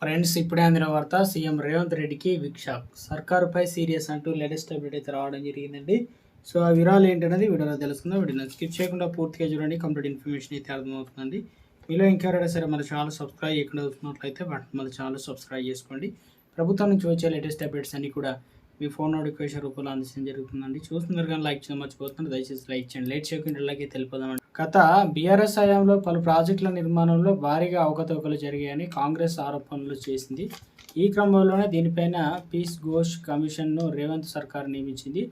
Friends ఇప్పుడే అందిన వార్త సీఎం రేవంత్ రెడ్డికి విక్ షాక్ సర్కారుపై సీరియస్ అంటూ లేటెస్ట్ అప్డేట్ అయితే రావడం జరిగిందండి. సో ఆ వివరాలు ఏంటనేది వీడియోలో తెలుసుకుందాం. వీడియోని స్కిప్ చేయకుండా పూర్తిగా చూడండి. కంప్లీట్ ఇన్ఫర్మేషన్ అయితే అర్థమవుతుందండి. మీలో ఇంకెవరైనా సరే మన ఛానల్ సబ్స్క్రైబ్ చేయకుండా చూస్తున్నట్లయితే మన ఛానల్ సబ్స్క్రైబ్ చేసుకోండి. ప్రభుత్వం నుంచి వచ్చే లేటెస్ట్ అప్డేట్స్ అన్ని కూడా మీ ఫోన్ నోటిఫికేషన్ రూపంలో అందించడం జరుగుతుందండి. చూస్తున్నారు కానీ లైక్ చేయడం మర్చిపోతున్నారు. దయచేసి లైక్ చేయండి. లేట్ చేయకుండా ఇలాగే తెలిపోదామండి. గత బీఆర్ఎస్ హయాంలో పలు ప్రాజెక్టుల నిర్మాణంలో భారీగా అవకతవకలు జరిగాయని కాంగ్రెస్ ఆరోపణలు చేసింది. ఈ క్రమంలోనే దీనిపైన పీస్ ఘోష్ కమిషన్ను రేవంత్ సర్కార్ నియమించింది.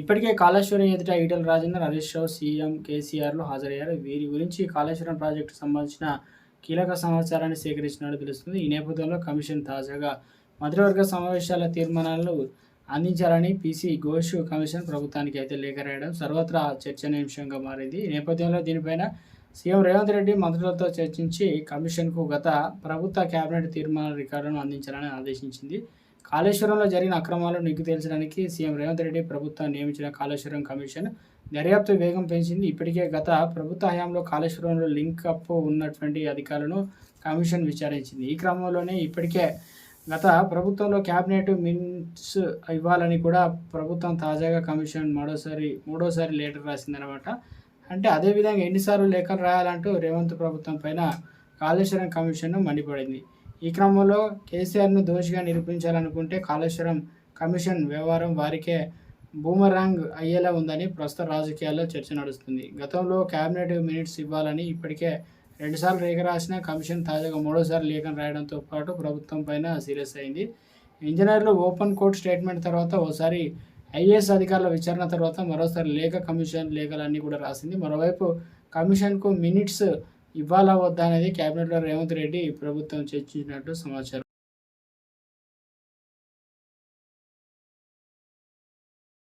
ఇప్పటికే కాళేశ్వరం ఎదుట ఈటల రాజేందర్ హరీష్ రావు సీఎం కేసీఆర్లు హాజరయ్యారు. వీరి గురించి కాళేశ్వరం ప్రాజెక్టు సంబంధించిన కీలక సమాచారాన్ని సేకరించినట్లు తెలుస్తుంది. ఈ నేపథ్యంలో కమిషన్ తాజాగా మంత్రివర్గ సమావేశాల తీర్మానాలను అందించాలని పీసీ ఘోష్ కమిషన్ ప్రభుత్వానికి అయితే లేఖ రాయడం సర్వత్రా చర్చనీయాంశంగా మారింది. ఈ నేపథ్యంలో దీనిపైన సీఎం రేవంత్ రెడ్డి మంత్రులతో చర్చించి కమిషన్కు గత ప్రభుత్వ కేబినెట్ తీర్మాన రికార్డును అందించాలని ఆదేశించింది. కాళేశ్వరంలో జరిగిన అక్రమాలు నిగ్గు తేల్చడానికి సీఎం రేవంత్ రెడ్డి ప్రభుత్వం నియమించిన కాళేశ్వరం కమిషన్ దర్యాప్తు వేగం పెంచింది. ఇప్పటికే గత ప్రభుత్వ హయాంలో కాళేశ్వరంలో లింక్ అప్ ఉన్నటువంటి అధికారులను కమిషన్ విచారించింది. ఈ క్రమంలోనే ఇప్పటికే గత ప్రభుత్వంలో క్యాబినెట్ మినిట్స్ ఇవ్వాలని కూడా ప్రభుత్వం తాజాగా కమిషన్ మూడోసారి మూడోసారి లేటర్ రాసిందనమాట అంటే అదేవిధంగా ఎన్నిసార్లు లేఖలు రాయాలంటూ రేవంత్ ప్రభుత్వం పైన కాళేశ్వరం కమిషన్ మండిపడింది. ఈ క్రమంలో కేసీఆర్ను దోషిగా నిరూపించాలనుకుంటే కాళేశ్వరం కమిషన్ వ్యవహారం వారికే బూమరాంగ్ అయ్యేలా ఉందని ప్రస్తుత రాజకీయాల్లో చర్చ నడుస్తుంది. గతంలో క్యాబినెట్ మినిట్స్ ఇవ్వాలని ఇప్పటికే రెండుసార్లు లేఖ రాసిన కమిషన్ తాజాగా మూడోసారి లేఖను రాయడంతో పాటు ప్రభుత్వం పైన సీరియస్ అయింది. ఇంజనీర్లు ఓపెన్ కోర్ట్ స్టేట్మెంట్ తర్వాత ఓసారి ఐఏఎస్ అధికారుల విచారణ తర్వాత మరోసారి లేఖ కమిషన్ లేఖలన్నీ కూడా రాసింది. మరోవైపు కమిషన్కు మినిట్స్ ఇవ్వాలా వద్దా అనేది కేబినెట్లో రేవంత్ రెడ్డి ప్రభుత్వం చర్చించినట్టు సమాచారం.